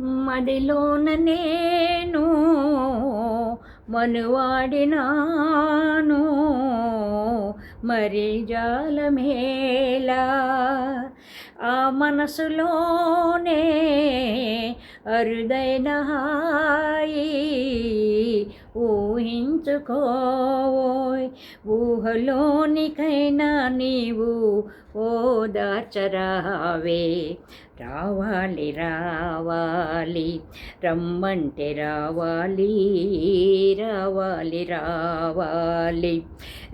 మదిలోన నేను మనువాడినాను. మరి జాలమేలా? ఆ మనసులోనే అరుదైన హాయి ఊహించుకోవోయ్. ఊహలోనికైనా నీవు ఓదార్చరావే రావాలి రావాలి రమ్మంటే రావాలి రావాలి రావాలి.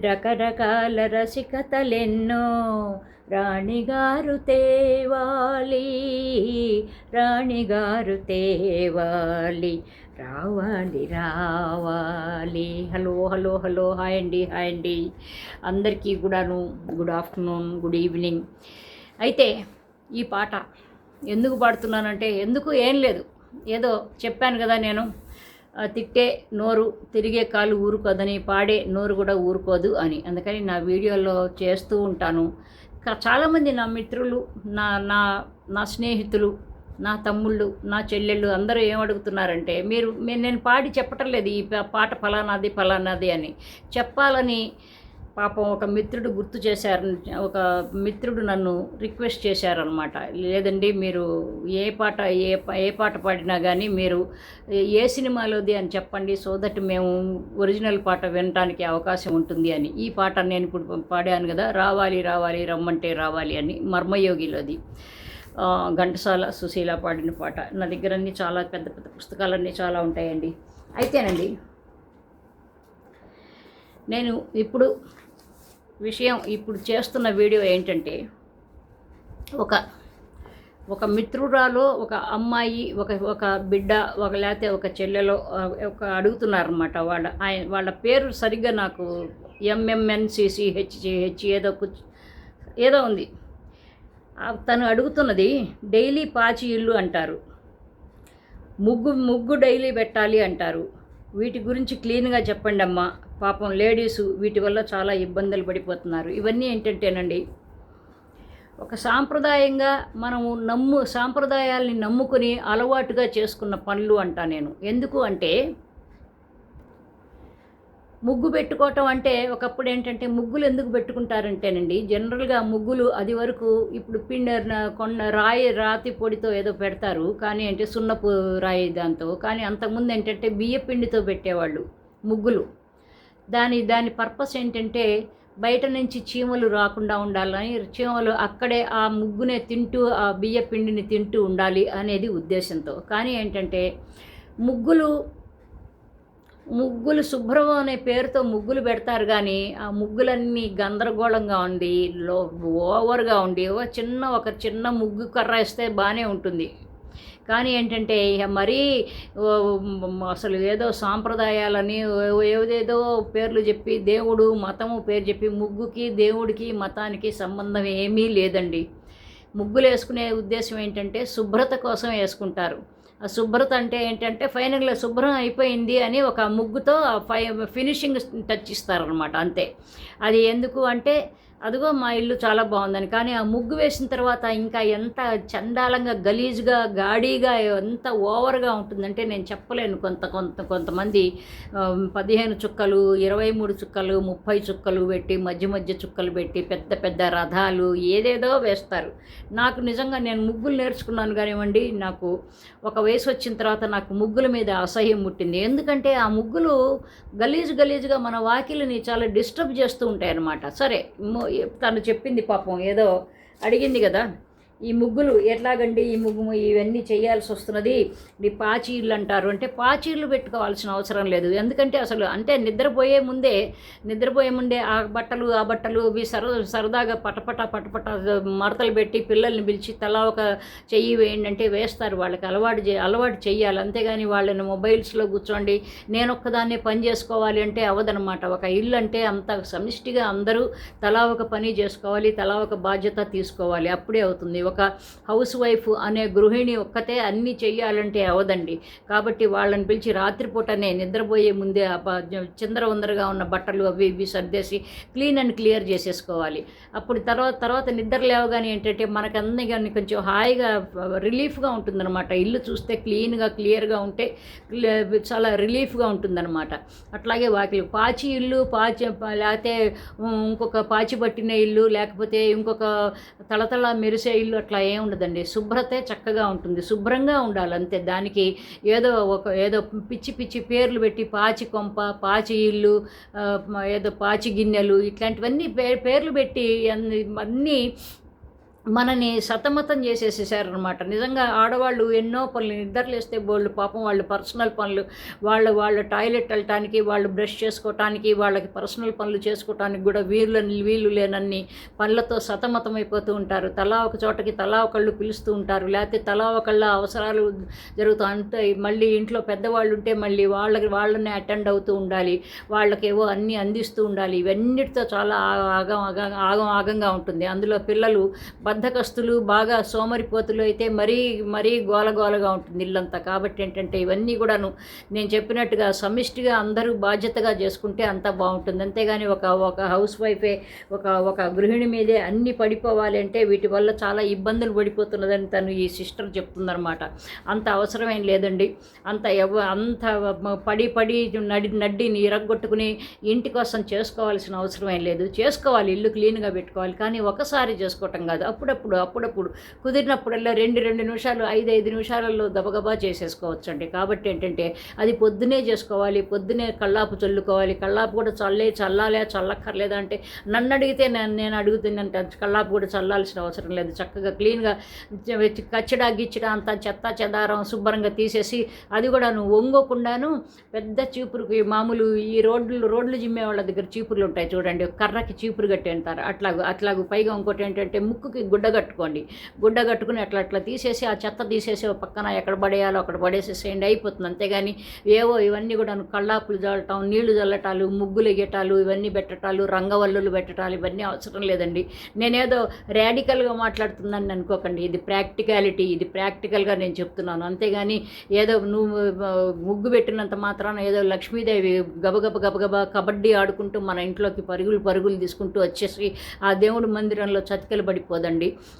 రకరకాల రసికతలెన్నో రాణిగారు తేవాలి రాణిగారు తేవాలి రావాలి రావాలి. హలో హలో హలో హాయ్ అండి హాయ్ అండి. అందరికీ కూడాను గుడ్ ఆఫ్టర్నూన్ గుడ్ ఈవినింగ్ అయితే ఈ పాట ఎందుకు పాడుతున్నానంటే ఎందుకు ఏం లేదు. ఏదో చెప్పాను కదా నేను. తిట్టే నోరు తిరిగే కాలు ఊరుకోదని పాడే నోరు కూడా ఊరుకోదు అని. అందుకని నా వీడియోలో చేస్తూ ఉంటాను. చాలామంది నా మిత్రులు నా నా నా స్నేహితులు నా తమ్ముళ్ళు నా చెల్లెళ్ళు అందరూ ఏం అడుగుతున్నారంటే మీరు నేను పాడి చెప్పటం లేదు ఈ పాట ఫలానాది ఫలానాది అని చెప్పాలని పాపం ఒక మిత్రుడు గుర్తు చేశారు ఒక మిత్రుడు నన్ను రిక్వెస్ట్ చేశారనమాట లేదండి మీరు ఏ పాట ఏ ఏ పాట పాడినా కానీ మీరు ఏ సినిమాలోది అని చెప్పండి సో దట్ మేము ఒరిజినల్ పాట వినటానికి అవకాశం ఉంటుంది అని. ఈ పాట నేను ఇప్పుడు పాడాను కదా రావాలి రావాలి రమ్మంటే రావాలి అని మర్మయోగిలోది. ఘంటసాల సుశీల పాడిన పాట. నా దగ్గర అన్ని చాలా పెద్ద పెద్ద పుస్తకాలన్నీ చాలా ఉంటాయండి. అయితేనండి నేను ఇప్పుడు విషయం ఇప్పుడు చేస్తున్న వీడియో ఏంటంటే ఒక ఒక మిత్రురాలు ఒక అమ్మాయి ఒక ఒక బిడ్డ ఒక లేకపోతే ఒక చెల్లెలో ఒక అడుగుతున్నారనమాట వాళ్ళ ఆయన వాళ్ళ పేరు సరిగ్గా నాకు ఎంఎంఎన్సిసిహెచ్హెచ్ ఏదో కుచ్- ఏదో ఉంది. తను అడుగుతున్నది డైలీ పాచి ఇల్లు అంటారు. ముగ్గు ముగ్గు డైలీ పెట్టాలి అంటారు. వీటి గురించి క్లీన్గా చెప్పండి అమ్మా. పాపం లేడీసు వీటి వల్ల చాలా ఇబ్బందులు పడిపోతున్నారు. ఇవన్నీ ఏంటంటేనండి ఒక సాంప్రదాయంగా మనము నమ్ము సాంప్రదాయాల్ని నమ్ముకుని అలవాటుగా చేసుకున్న పనులు అంటా నేను. ఎందుకు అంటే ముగ్గు పెట్టుకోవటం అంటే ఒకప్పుడు ఏంటంటే ముగ్గులు ఎందుకు పెట్టుకుంటారంటేనండి జనరల్గా ముగ్గులు అది వరకు ఇప్పుడు పిండి కొన్న రాయి రాతి పొడితో ఏదో పెడతారు కానీ అంటే సున్నపు రాయి దాంతో కానీ అంతకుముందు ఏంటంటే బియ్య పిండితో పెట్టేవాళ్ళు ముగ్గులు. దాని దాని పర్పస్ ఏంటంటే బయట నుంచి చీమలు రాకుండా ఉండాలని చీమలు అక్కడే ఆ ముగ్గునే తింటూ ఆ బియ్య పిండిని తింటూ ఉండాలి అనేది ఉద్దేశంతో. కానీ ఏంటంటే ముగ్గులు ముగ్గులు శుభ్రం అనే పేరుతో ముగ్గులు పెడతారు కానీ ఆ ముగ్గులన్నీ గందరగోళంగా ఉండి లో ఓవర్గా ఉండి ఓ చిన్న ఒక చిన్న ముగ్గు కర్ర వేస్తే బాగానే ఉంటుంది. కానీ ఏంటంటే మరీ అసలు ఏదో సాంప్రదాయాలని ఏదేదో పేర్లు చెప్పి దేవుడు మతము పేరు చెప్పి ముగ్గుకి దేవుడికి మతానికి సంబంధం ఏమీ లేదండి. ముగ్గులు వేసుకునే ఉద్దేశం ఏంటంటే శుభ్రత కోసం వేసుకుంటారు. శుభ్రత అంటే ఏంటంటే ఫైనల్గా శుభ్రం అయిపోయింది అని ఒక ముగ్గుతో ఫై ఫినిషింగ్ టచ్ ఇస్తారనమాట అంతే. అది ఎందుకు అంటే అదిగో మా ఇల్లు చాలా బాగుందని. కానీ ఆ ముగ్గు వేసిన తర్వాత ఇంకా ఎంత చండాలంగా గలీజ్గా గాడీగా ఎంత ఓవర్గా ఉంటుందంటే నేను చెప్పలేను. కొంత కొంత కొంతమంది పదిహేను చుక్కలు ఇరవై మూడు చుక్కలు ముప్పై చుక్కలు పెట్టి మధ్య మధ్య చుక్కలు పెట్టి పెద్ద పెద్ద రథాలు ఏదేదో వేస్తారు. నాకు నిజంగా నేను ముగ్గులు నేర్చుకున్నాను కానివ్వండి నాకు ఒక వయసు వచ్చిన తర్వాత నాకు ముగ్గుల మీద అసహ్యం ముట్టింది ఎందుకంటే ఆ ముగ్గులు గలీజు గలీజుగా మన వాకిలిని చాలా డిస్టర్బ్ చేస్తూ ఉంటాయి అన్నమాట సరే తను చెప్పింది పాపం ఏదో అడిగింది కదా. ఈ ముగ్గులు ఎట్లాగండి? ఈ ముగ్గు ఇవన్నీ చేయాల్సి వస్తున్నది ఈ పాచీళ్ళు అంటారు. అంటే పాచీళ్ళు పెట్టుకోవాల్సిన అవసరం లేదు. ఎందుకంటే అసలు అంటే నిద్రపోయే ముందే నిద్రపోయే ముందే ఆ బట్టలు ఆ బట్టలు ఇవి సర సరదాగా పటపట పటపట మడతలు పెట్టి పిల్లల్ని పిలిచి తలా ఒక చెయ్యి వేయండి అంటే వేస్తారు. వాళ్ళకి అలవాటు చే అలవాటు చేయాలి అంతేగాని వాళ్ళని మొబైల్స్లో కూర్చోండి. నేను ఒక్కదాన్నే పని చేసుకోవాలి అంటే అవదనమాట. ఒక ఇల్లు అంటే అంత సమిష్టిగా అందరూ తలా ఒక పని చేసుకోవాలి తలా ఒక బాధ్యత తీసుకోవాలి. అప్పుడే అవుతుంది. ఒక హౌస్ వైఫ్ అనే గృహిణి ఒక్కతే అన్నీ చెయ్యాలంటే అవదండి. కాబట్టి వాళ్ళని పిలిచి రాత్రిపూటనే నిద్రపోయే ముందే చిందర వందరగా ఉన్న బట్టలు అవి ఇవి సర్దేసి క్లీన్ అండ్ క్లియర్ చేసేసుకోవాలి. అప్పుడు తర్వాత తర్వాత నిద్ర లేవగానే ఏంటంటే మనకు కానీ కొంచెం హాయిగా రిలీఫ్గా ఉంటుందన్నమాట. ఇల్లు చూస్తే క్లీన్గా క్లియర్గా ఉంటే చాలా రిలీఫ్గా ఉంటుందన్నమాట. అట్లాగే వాకిలి పాచి ఇల్లు పాచి లేకపోతే ఇంకొక పాచి పట్టిన ఇల్లు లేకపోతే ఇంకొక తలతళ మెరిసే ఇల్లు అట్లా ఏం ఉండదండి. శుభ్రతే చక్కగా ఉంటుంది. శుభ్రంగా ఉండాలి అంతే. దానికి ఏదో ఒక ఏదో పిచ్చి పిచ్చి పేర్లు పెట్టి పాచి కొంప పాచి ఇల్లు ఏదో పాచి గిన్నెలు ఇట్లాంటివన్నీ పే పేర్లు పెట్టి అన్ని అన్నీ మనని సతమతం చేసేసేసారనమాట నిజంగా ఆడవాళ్ళు ఎన్నో పనులు నిద్రలేస్తే బోళ్ళు పాపం వాళ్ళు పర్సనల్ పనులు వాళ్ళ వాళ్ళ టాయిలెట్ వెళ్ళటానికి వాళ్ళు బ్రష్ చేసుకోవటానికి వాళ్ళకి పర్సనల్ పనులు చేసుకోవటానికి కూడా వీళ్ళు వీలు లేనన్ని పనులతో సతమతం అయిపోతూ ఉంటారు. తలా ఒక చోటకి తలా ఒకళ్ళు పిలుస్తూ ఉంటారు. లేకపోతే తలా ఒకళ్ళ అవసరాలు జరుగుతూ ఉంటాయి మళ్ళీ ఇంట్లో పెద్దవాళ్ళు ఉంటే మళ్ళీ వాళ్ళకి వాళ్ళని అటెండ్ అవుతూ ఉండాలి. వాళ్ళకేవో అన్నీ అందిస్తూ ఉండాలి. ఇవన్నిటితో చాలా ఆగం ఆగం ఆగం ఆగంగా ఉంటుంది. అందులో పిల్లలు బద్ధకస్తులు బాగా సోమరిపోతులు అయితే మరీ మరీ గోలగోలగా ఉంటుంది ఇల్లంతా. కాబట్టి ఏంటంటే ఇవన్నీ కూడాను నేను చెప్పినట్టుగా సమిష్టిగా అందరూ బాధ్యతగా చేసుకుంటే అంతా బాగుంటుంది. అంతేగాని ఒక ఒక హౌస్ వైఫే ఒక ఒక గృహిణి మీదే అన్ని పడిపోవాలి అంటే వీటి వల్ల చాలా ఇబ్బందులు పడిపోతున్నదని తను ఈ సిస్టర్ చెప్తుందనమాట అంత అవసరమేం లేదండి. అంత ఎవ అంత పడి పడి నడి నడ్డిని ఇరగొట్టుకుని ఇంటి కోసం చేసుకోవాల్సిన అవసరం ఏం లేదు. చేసుకోవాలి ఇల్లు క్లీన్గా పెట్టుకోవాలి. కానీ ఒకసారి చేసుకోవటం కాదు. అప్పుడు అప్పుడప్పుడు అప్పుడప్పుడు కుదిరినప్పుడల్లా రెండు రెండు నిమిషాలు ఐదు ఐదు నిమిషాలలో దబగబా చేసేసుకోవచ్చు అండి కాబట్టి ఏంటంటే అది పొద్దునే చేసుకోవాలి పొద్దునే కళ్ళాపు చల్లుకోవాలి. కళ్ళాపు కూడా చల్లే చల్లాలే చల్లక్కర్లేదా అంటే నన్ను అడిగితే నేను నేను అడుగుతున్నానంటే కళ్ళాపు కూడా చల్లాల్సిన అవసరం లేదు. చక్కగా క్లీన్గా కచ్చడా గిచ్చడా అంతా చెత్త చెదారం శుభ్రంగా తీసేసి అది కూడా నువ్వు ఒంగోకుండాను పెద్ద చీపురుకి మామూలు ఈ రోడ్లు రోడ్లు జిమ్మే వాళ్ళ దగ్గర చీపుర్లు ఉంటాయి చూడండి. కర్రకి చీపురు కట్టి అంటారు అట్లాగూ అట్లాగూ. పైగా ఇంకోటి ఏంటంటే ముక్కుకి గుడ్డ కట్టుకోండి. గుడ్డ కట్టుకుని అట్లా అట్లా తీసేసి ఆ చెత్త తీసేసి పక్కన ఎక్కడ పడేయాలో అక్కడ పడేసేసేయండి. అయిపోతుంది అంతేగాని ఏవో ఇవన్నీ కూడా కళ్ళాపులు చల్లటం నీళ్ళు చల్లటాలు ముగ్గులు ఎగటాలు ఇవన్నీ పెట్టటాలు రంగవల్లులు పెట్టటాలు ఇవన్నీ అవసరం లేదండి. నేనేదో ర్యాడికల్గా మాట్లాడుతున్నాను అనుకోకండి. ఇది ప్రాక్టికాలిటీ ఇది ప్రాక్టికల్గా నేను చెప్తున్నాను. అంతేగాని ఏదో నువ్వు ముగ్గు పెట్టినంత మాత్రాన ఏదో లక్ష్మీదేవి గబగబ గబగబ కబడ్డీ ఆడుకుంటూ మన ఇంట్లోకి పరుగులు పరుగులు తీసుకుంటూ వచ్చేసి ఆ దేవుడి మందిరంలో చతికలు పడిపోదండి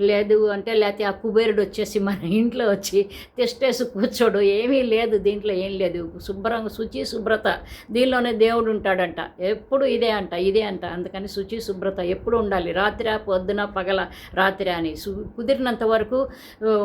లేదు అంటే లేకపోతే ఆ కుబేరుడు వచ్చేసి మన ఇంట్లో వచ్చి తెస్టేసి కూర్చోడు. ఏమీ లేదు దీంట్లో ఏం లేదు. శుభ్రంగా శుచి శుభ్రత. దీనిలోనే దేవుడు ఉంటాడంట. ఎప్పుడు ఇదే అంట ఇదే అంట. అందుకని శుచి శుభ్రత ఎప్పుడు ఉండాలి? రాత్రి పొద్దున పగల రాత్రి అని. కుదిరినంత వరకు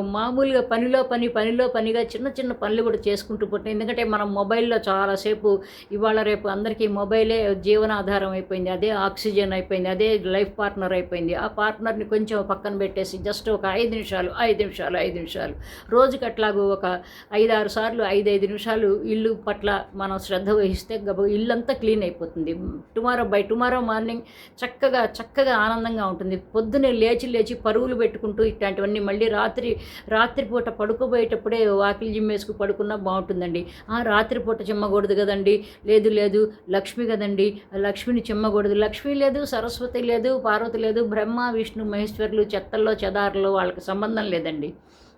మామూలుగా పనిలో పని పనిలో పనిగా చిన్న చిన్న పనులు కూడా చేసుకుంటూ పోతున్నాయి ఎందుకంటే మనం మొబైల్లో చాలాసేపు ఇవాళ రేపు అందరికీ మొబైలే జీవనాధారం అయిపోయింది. అదే ఆక్సిజన్ అయిపోయింది. అదే లైఫ్ పార్ట్నర్ అయిపోయింది. ఆ పార్ట్నర్ని కొంచెం పక్కన పెట్టేసి జస్ట్ ఒక ఐదు నిమిషాలు ఐదు నిమిషాలు ఐదు నిమిషాలు. రోజుకి అట్లాగూ ఒక ఐదారు సార్లు ఐదు ఐదు నిమిషాలు ఇల్లు పట్ల మనం శ్రద్ధ వహిస్తే గబ ఇల్లంతా క్లీన్ అయిపోతుంది. టుమారో బై టుమారో మార్నింగ్ చక్కగా చక్కగా ఆనందంగా ఉంటుంది. పొద్దునే లేచి లేచి పరుగులు పెట్టుకుంటూ ఇట్లాంటివన్నీ మళ్ళీ రాత్రి రాత్రిపూట పడుకోబోయేటప్పుడే వాకిలి జిమ్మేసుకు పడుకున్నా బాగుంటుందండి. ఆ రాత్రిపూట చిమ్మకూడదు కదండి. లేదు లేదు లక్ష్మి కదండి. లక్ష్మిని చిమ్మకూడదు. లక్ష్మి లేదు సరస్వతి లేదు పార్వతి లేదు బ్రహ్మ విష్ణు మహేశ్వరులు చెత్తల్లో చెదారులు వాళ్ళకి సంబంధం లేదండి.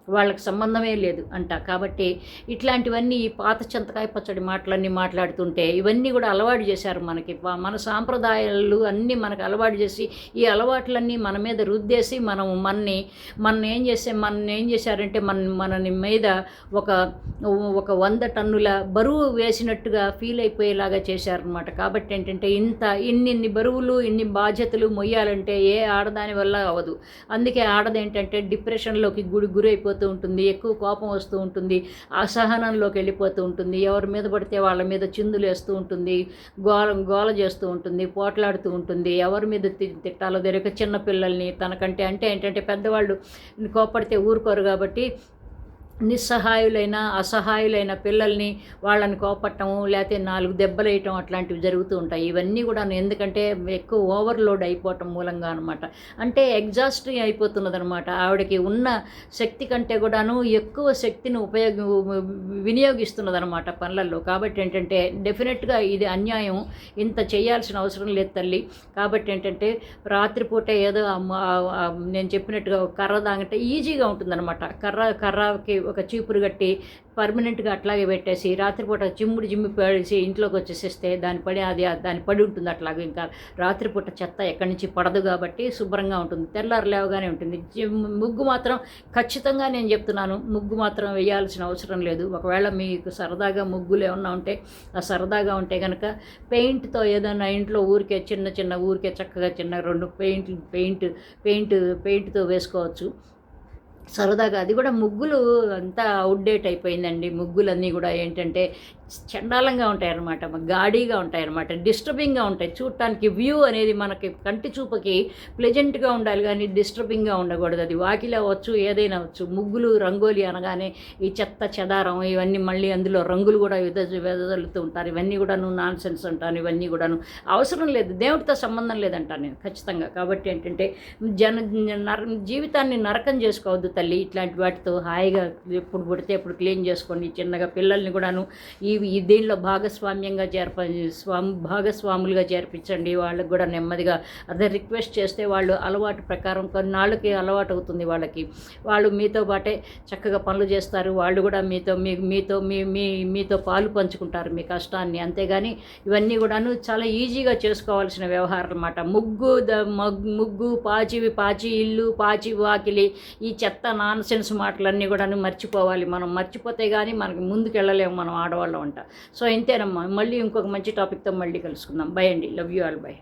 వాళ్ళకి సంబంధమే లేదు అంట. కాబట్టి ఇట్లాంటివన్నీ ఈ పాత చింతకాయ పచ్చడి మాటలన్నీ మాట్లాడుతుంటే ఇవన్నీ కూడా అలవాటు చేశారు మనకి. మన సాంప్రదాయాలు అన్నీ మనకు అలవాటు చేసి ఈ అలవాట్లన్నీ మన మీద రుద్దేసి మనం మనని మన ఏం చేసే మన ఏం చేశారంటే మన మనని మీద ఒక ఒక వంద టన్నుల బరువు వేసినట్టుగా ఫీల్ అయిపోయేలాగా చేశారనమాట కాబట్టి ఏంటంటే ఇంత ఇన్ని ఇన్ని బరువులు ఇన్ని బాధ్యతలు మొయ్యాలంటే ఏ ఆడదాని వల్ల అవ్వదు అందుకే ఆడది ఏంటంటే డిప్రెషన్లోకి గురి గురైపోతూ ఉంటుంది ఎక్కువ కోపం వస్తూ ఉంటుంది అసహనంలోకి వెళ్ళిపోతూ ఉంటుంది ఎవరి మీద పడితే వాళ్ళ మీద చిందులు వేస్తూ ఉంటుంది గోల గోల చేస్తూ ఉంటుంది పోట్లాడుతూ ఉంటుంది ఎవరి మీద తి- తిట్టాలో తెలియక చిన్న పిల్లల్ని తనకంటే అంటే ఏంటంటే పెద్దవాళ్ళు కోపడితే ఊరుకోరు కాబట్టి నిస్సహాయులైన అసహాయులైన పిల్లల్ని వాళ్ళని కోపట్టము లేకపోతే నాలుగు దెబ్బలు వేయటం అట్లాంటివి జరుగుతూ ఉంటాయి. ఇవన్నీ కూడా ఎందుకంటే ఎక్కువ ఓవర్లోడ్ అయిపోవటం మూలంగా అనమాట అంటే ఎగ్జాస్ట్ అయిపోతున్నదనమాట ఆవిడకి ఉన్న శక్తి కంటే కూడాను ఎక్కువ శక్తిని ఉపయోగ వినియోగిస్తున్నది అనమాట పనులలో కాబట్టి ఏంటంటే డెఫినెట్గా ఇది అన్యాయం. ఇంత చేయాల్సిన అవసరం లేదు తల్లి. కాబట్టి ఏంటంటే రాత్రిపూట ఏదో నేను చెప్పినట్టుగా కర్ర దాగంటే ఈజీగా ఉంటుందన్నమాట. కర్ర కర్రకి ఒక చీపురు కట్టి పర్మనెంట్గా అట్లాగే పెట్టేసి రాత్రిపూట చిమ్ముడు జిమ్మి పడేసి ఇంట్లోకి వచ్చేసేస్తే దాని పడి అది దాని పడి ఉంటుంది అట్లాగే ఇంకా రాత్రిపూట చెత్త ఎక్కడి నుంచి పడదు కాబట్టి శుభ్రంగా ఉంటుంది. తెల్లారు లేవగానే ఉంటుంది. ముగ్గు మాత్రం ఖచ్చితంగా నేను చెప్తున్నాను ముగ్గు మాత్రం వేయాల్సిన అవసరం లేదు. ఒకవేళ మీకు సరదాగా ముగ్గులు ఏమన్నా ఉంటే ఆ సరదాగా ఉంటే కనుక పెయింట్తో ఏదైనా ఇంట్లో ఊరికే చిన్న చిన్న ఊరికే చక్కగా చిన్న రెండు పెయింట్ పెయింట్ పెయింట్ పెయింట్తో వేసుకోవచ్చు. సరదాగా. అది కూడా ముగ్గులు అంతా అవుట్డేట్ అయిపోయిందండి. ముగ్గులన్నీ కూడా ఏంటంటే చండాలంగా ఉంటాయన్నమాట గాడీగా ఉంటాయన్నమాట డిస్టర్బింగ్గా ఉంటాయి. చూడటానికి వ్యూ అనేది మనకి కంటి చూపుకి ప్లెజెంట్గా ఉండాలి కానీ డిస్టర్బింగ్గా ఉండకూడదు. అది వాకిలి అవ్వచ్చు ఏదైనా అవ్వచ్చు. ముగ్గులు రంగోలి అనగానే ఈ చెత్త చెదారం ఇవన్నీ మళ్ళీ అందులో రంగులు కూడా విద వెదజల్లుతూ ఉంటారు. ఇవన్నీ కూడాను నాన్ సెన్స్ అంటాను ఇవన్నీ కూడాను అవసరం లేదు. దేవుడితో సంబంధం లేదంటాను నేను ఖచ్చితంగా. కాబట్టి ఏంటంటే జన నర జీవితాన్ని నరకం చేసుకోవద్దు తల్లి. ఇట్లాంటి వాటితో హాయిగా ఎప్పుడు పుడితే ఎప్పుడు క్లీన్ చేసుకొని చిన్నగా పిల్లల్ని కూడాను ఈ ఈ దీనిలో భాగస్వామ్యంగా చేర్ప స్వామి భాగస్వాములుగా చేర్పించండి. వాళ్ళకి కూడా నెమ్మదిగా అదే రిక్వెస్ట్ చేస్తే వాళ్ళు అలవాటు ప్రకారం కొన్నాళ్ళకి అలవాటు అవుతుంది వాళ్ళకి. వాళ్ళు మీతో పాటే చక్కగా పనులు చేస్తారు. వాళ్ళు కూడా మీతో మీ మీతో మీ మీ మీతో పాలు పంచుకుంటారు మీ కష్టాన్ని. అంతేగాని ఇవన్నీ కూడాను చాలా ఈజీగా చేసుకోవాల్సిన వ్యవహారం అన్నమాట. ముగ్గు ద ముగ్గు పాచివి పాచి ఇల్లు పాచి వాకిలి ఈ చెత్త నాన్సెన్స్ మాటలన్నీ కూడాను మర్చిపోవాలి మనం. మర్చిపోతే కానీ మనకి ముందుకు వెళ్ళలేము మనం ఆడవాళ్ళం. ఉంటా. సో ఇంతేనమ్మా. మళ్ళీ ఇంకొక మంచి టాపిక్తో మళ్ళీ కలుసుకుందాం. బై అండి. Love you all. బై.